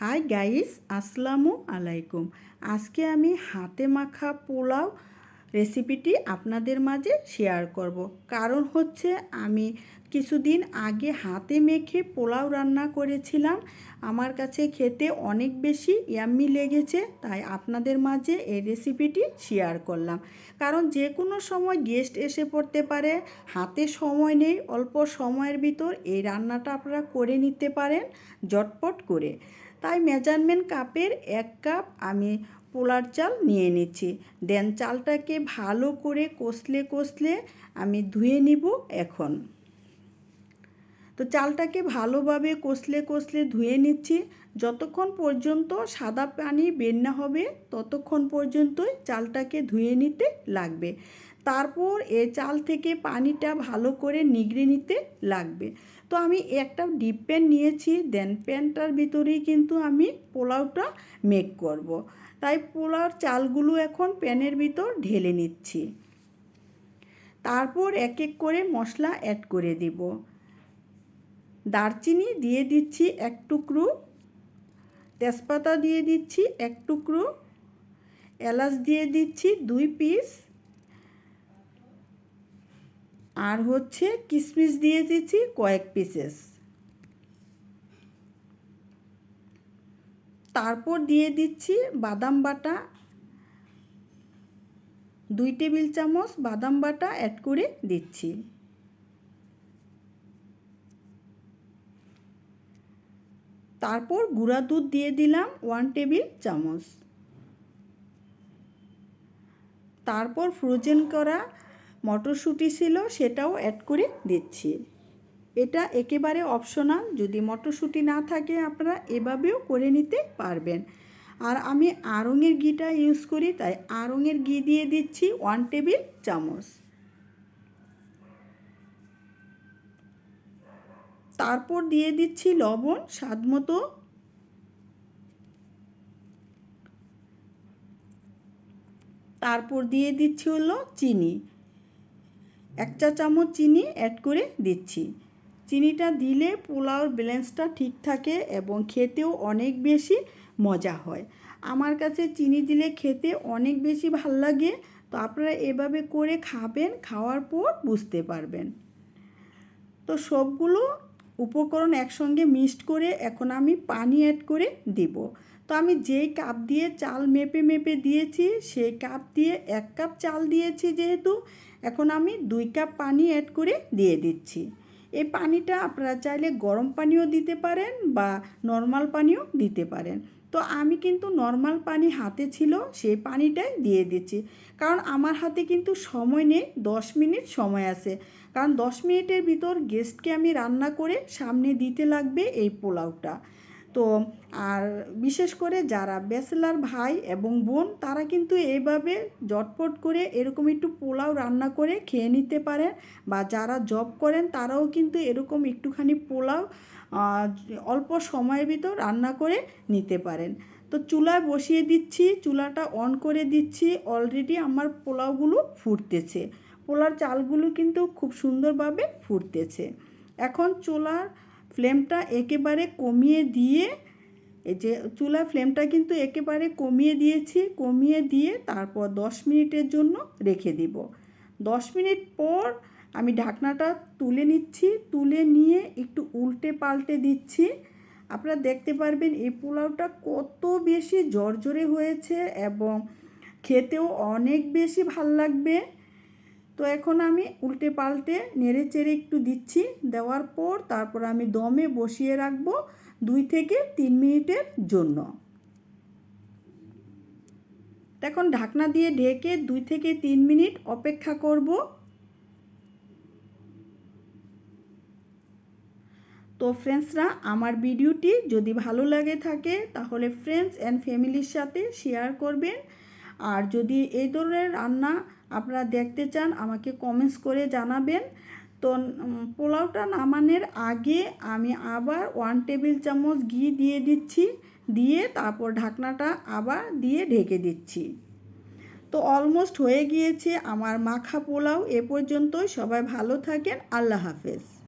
Hi guys আসসালামু আলাইকুম। আজকে আমি হাতে মাখা পোলাও রেসিপিটি আপনাদের মাঝে শেয়ার করব। কারণ হচ্ছে আমি কিছুদিন আগে হাতে মেখে পোলাও রান্না করেছিলাম। আমার কাছে খেতে অনেক বেশি ইয়াম্মি লেগেছে, তাই আপনাদের মাঝে এই রেসিপিটি শেয়ার করলাম। কারণ যে কোনো সময় গেস্ট এসে পড়তে পারে, হাতে সময় নেই, অল্প সময়ের ভিতর এই রান্নাটা আপনারা করে নিতে পারেন জটপট করে। তাই মেজারমেন্ট কাপের এক কাপ আমি পোলার চাল নিয়ে নিচ্ছি। দেন চালটাকে ভালো করে কষলে কষলে আমি ধুয়ে নিব এখন। তো চালটাকে ভালোভাবে কষলে কষলে ধুয়ে নিচ্ছি। যতক্ষণ পর্যন্ত সাদা পানি বের না হবে, ততক্ষণ পর্যন্তই চালটাকে ধুয়ে নিতে লাগবে। তারপর এ চাল থেকে পানিটা ভালো করে নিগড়ে নিতে লাগবে। তো আমি একটা ডিপ প্যান নিয়েছি, দেন প্যানটার ভিতরেই কিন্তু আমি পোলাওটা মেক করব। তাই পোলাওর চালগুলো এখন প্যানের ভিতর ঢেলে নিচ্ছি। তারপর এক এক করে মশলা অ্যাড করে দিব। দারচিনি দিয়ে দিচ্ছি এক টুকরো, তেজপাতা দিয়ে দিচ্ছি এক টুকরো, এলাচ দিয়ে দিচ্ছি দুই পিস আর হচ্ছে কিশমিশ দিয়ে দিচ্ছি কয়েক পিসেস তারপর দিয়ে দিচ্ছি বাদাম বাটা, দুই টেবিল চামচ বাদাম বাটা অ্যাড করে দিচ্ছি। তারপর গুঁড়া দুধ দিয়ে দিলাম ওয়ান টেবিল চামচ। তারপর ফ্রোজেন করা মটরশুঁটি ছিল সেটাও অ্যাড করে দিচ্ছি। এটা একেবারে অপশনাল যদি মটরশুঁটি না থাকে আপনারা এভাবেও করে নিতে পারবেন। আর আমি আড়ঙের ঘিটা ইউজ করি, তাই আড়ঙের ঘি দিয়ে দিচ্ছি ওয়ান টেবিল চামচ। তারপর দিয়ে দিচ্ছি লবণ, স্বাদ মতো। তারপর দিয়ে দিচ্ছি হলো চিনি। এক চা চামচ চিনি অ্যাড করে দিচ্ছি। চিনিটা দিলে পোলাওর ব্যালেন্সটা ঠিক থাকে এবং খেতেও অনেক বেশি মজা হয়। আমার কাছে চিনি দিলে খেতে অনেক বেশি ভালো লাগে, তো আপনারা এভাবে করে খাবেন, খাওয়ার পর বুঝতে পারবেন। তো সবগুলো উপকরণ একসঙ্গে মিক্সড করে এখন আমি পানি অ্যাড করে দেব। তো আমি যেই কাপ দিয়ে চাল মেপে মেপে দিয়েছি, সেই কাপ দিয়ে এক কাপ চাল দিয়েছি যেহেতু, এখন আমি দুই কাপ পানি অ্যাড করে দিয়ে দিচ্ছি। এই পানিটা আপনারা চাইলে গরম পানিও দিতে পারেন বা নর্মাল পানিও দিতে পারেন। তো আমি কিন্তু নর্মাল পানি হাতে ছিল, সেই পানিটাই দিয়ে দিচ্ছি। কারণ আমার হাতে কিন্তু সময় নেই, দশ মিনিট সময় আছে। কারণ দশ মিনিটের ভিতর গেস্টকে আমি রান্না করে সামনে দিতে লাগবে এই পোলাওটা। তো আর বিশেষ করে যারা ব্যাচেলার ভাই এবং বোন, তারা কিন্তু এইভাবে জটপট করে এরকম একটু পোলাও রান্না করে খেয়ে নিতে পারেন বা যারা জব করেন, তারাও কিন্তু এরকম একটুখানি পোলাও অল্প সময়ের ভিতর রান্না করে নিতে পারেন। তো চুলায় বসিয়ে দিচ্ছি, চুলাটা অন করে দিচ্ছি অলরেডি আমার পোলাওগুলো ফুটতেছে। পোলার চালগুলো কিন্তু খুব সুন্দরভাবে ফুটতেছে। এখন চুলার ফ্লেমটা একেবারে কমিয়ে দিয়ে, এই যে চুলা ফ্লেমটা কিন্তু একেবারে কমিয়ে দিয়েছি, কমিয়ে দিয়ে তারপর দশ মিনিটের জন্য রেখে দিব। দশ মিনিট পর আমি ঢাকনাটা তুলে নিচ্ছি, তুলে নিয়ে একটু উল্টে পাল্টে দিচ্ছি। আপনারা দেখতে পারবেন এই পোলাওটা কত বেশি জর্জরে হয়েছে এবং খেতেও অনেক বেশি ভালো লাগবে। তো এখন আমি উল্টে পাল্টে নেড়ে চেড়ে একটু দিচ্ছি। দেওয়ার পর তারপর আমি দমে বসিয়ে রাখব দুই থেকে তিন মিনিটের জন্য। এখন ঢাকনা দিয়ে ঢেকে দুই থেকে তিন মিনিট অপেক্ষা করব। তো ফ্রেন্ডসরা, আমার ভিডিওটি যদি ভালো লাগে থাকে তাহলে ফ্রেন্ডস অ্যান্ড ফ্যামিলির সাথে শেয়ার করবেন। আর যদি এই ধরনের রান্না আপনারা দেখতে চান, আমাকে কমেন্টস করে জানাবেন। তো পোলাওটা নামানোর আগে আমি আবার ওয়ান টেবিল চামচ ঘি দিয়ে দিচ্ছি, দিয়ে তারপর ঢাকনাটা আবার দিয়ে ঢেকে দিচ্ছি। তো অলমোস্ট হয়ে গিয়েছে আমার মাখা পোলাও। এ পর্যন্তই। সবাই ভালো থাকেন। আল্লাহ হাফেজ।